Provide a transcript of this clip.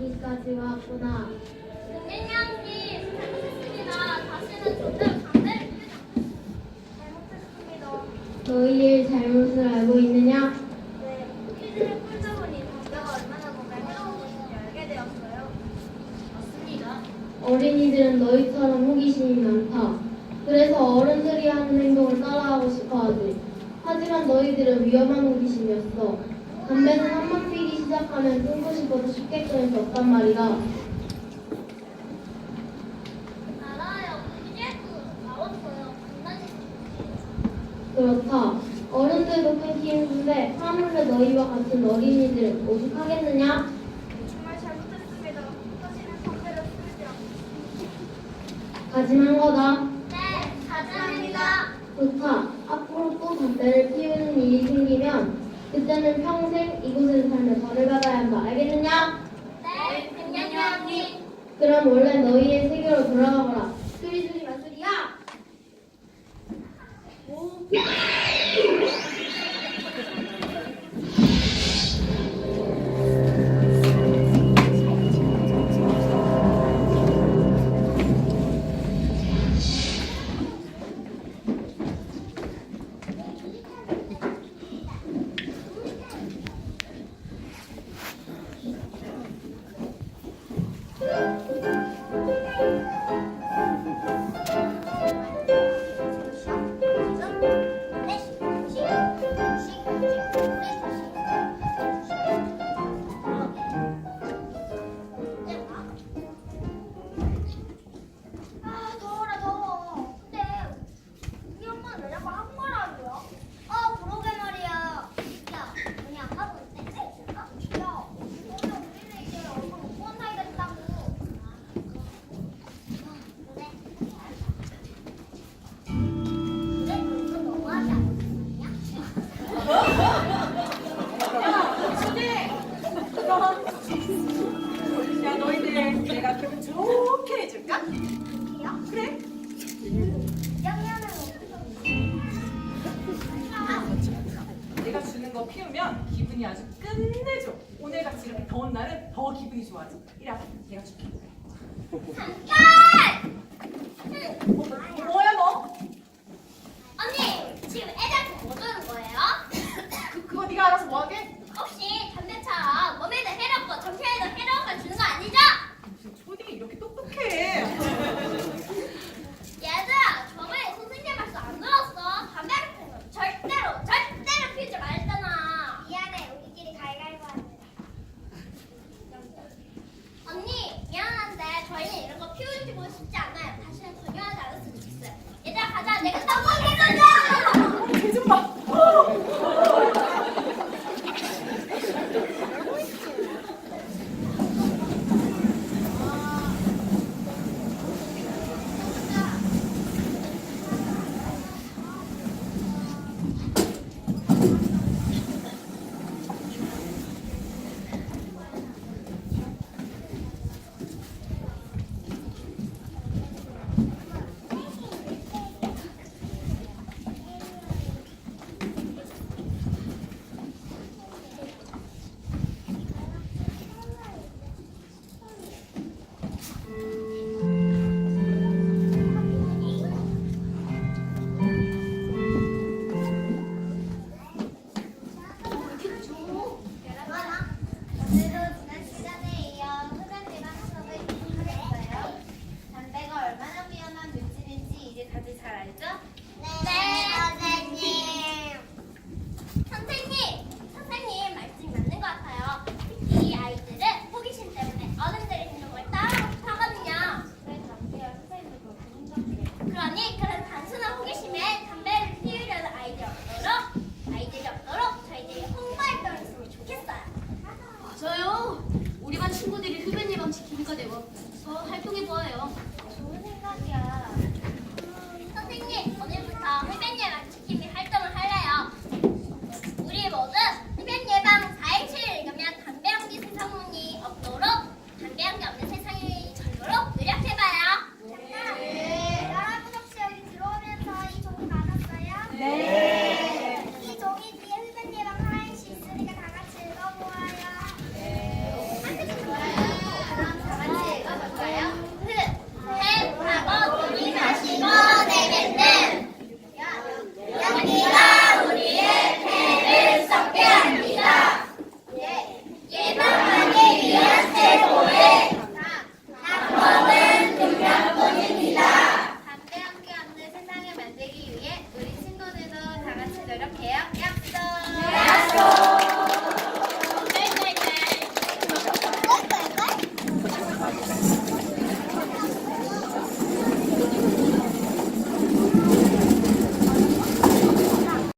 여기까지 왔구나. 은행장님 잘못했습니다. 다시는 피우지 않겠습니다. 잘못했습니다. 너희의 잘못을 알고 있느냐? 네, 퀴즈를 풀다 보니 담배가 얼마나 건강에 해로운 것인지 알게 되었어요. 맞습니다. 어린이들은 너희처럼 호기심이 많다. 그래서 어른들이 하는 행동을 따라하고 싶어 하지. 하지만 너희들은 위험한 호기심이었어. 담배는 한 번 피기 시작하면 싶어도 쉽게 끊을 수 없단 말이다. 알아요. 나왔어요. 그렇다. 어른들도 끊기 힘든데 하물며 너희와 같은 어린이들은 오죽하겠느냐? 정말 잘못했습니다. 담배를 피우지 않겠습니다. 다짐한 거다. 네, 감사합니다. 좋다. 앞으로 또 담배를 피우는 일이 생기면 그때는 평생 이곳에서 살며 벌을 받아야 한다. 알겠느냐? 네, 은행장님. 그럼 원래 너희의 세계로 돌아가거라. 수리수리 마술이야. 아 피우면 기분이 아주 끝내줘. 오늘같이 이렇게 더운 날은 더 기분이 좋아져. 이리. 내가 줄게. 잠깐! 뭐, 뭐야